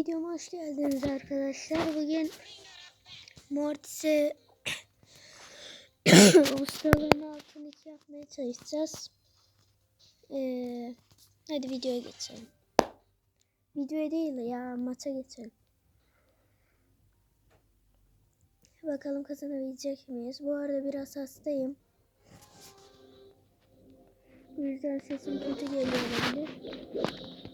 Videoma hoş geldiniz arkadaşlar. Bugün Mortis'e ustalığın altını iki yapmaya çalışacağız. Ee, hadi videoya geçelim. Videoya değil ya maça geçelim. Bakalım kazanabilecek miyiz? Bu arada biraz hastayım. Bu yüzden sesim kötü geliyor olabilir.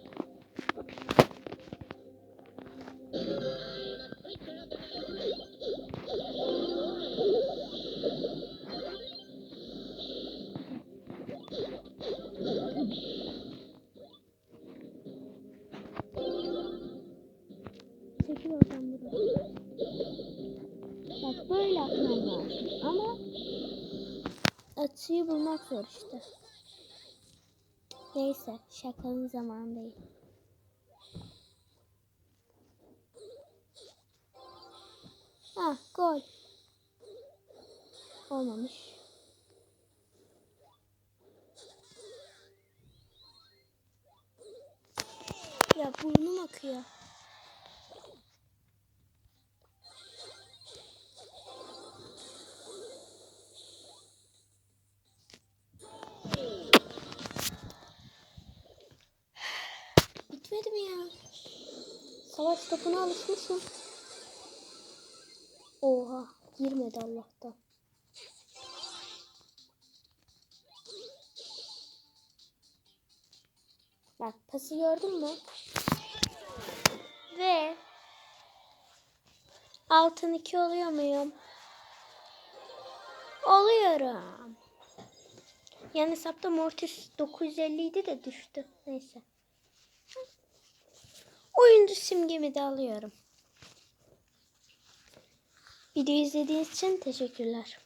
Böyle atman lazım ama açıyı bulmak zor işte. Neyse şakanın zamanı değil. Ah gol. Olmamış. Ya burnum akıyor. Bitmedi mi ya? Savaş topuna alışmışım. Oha girmedi Allah'tan. Bak pası gördün mü? Ve altın iki oluyor muyum? Oluyorum. Yani hesapta Mortis 950 idi de düştü. Neyse. Oyuncu simgemi de alıyorum. Video izlediğiniz için teşekkürler.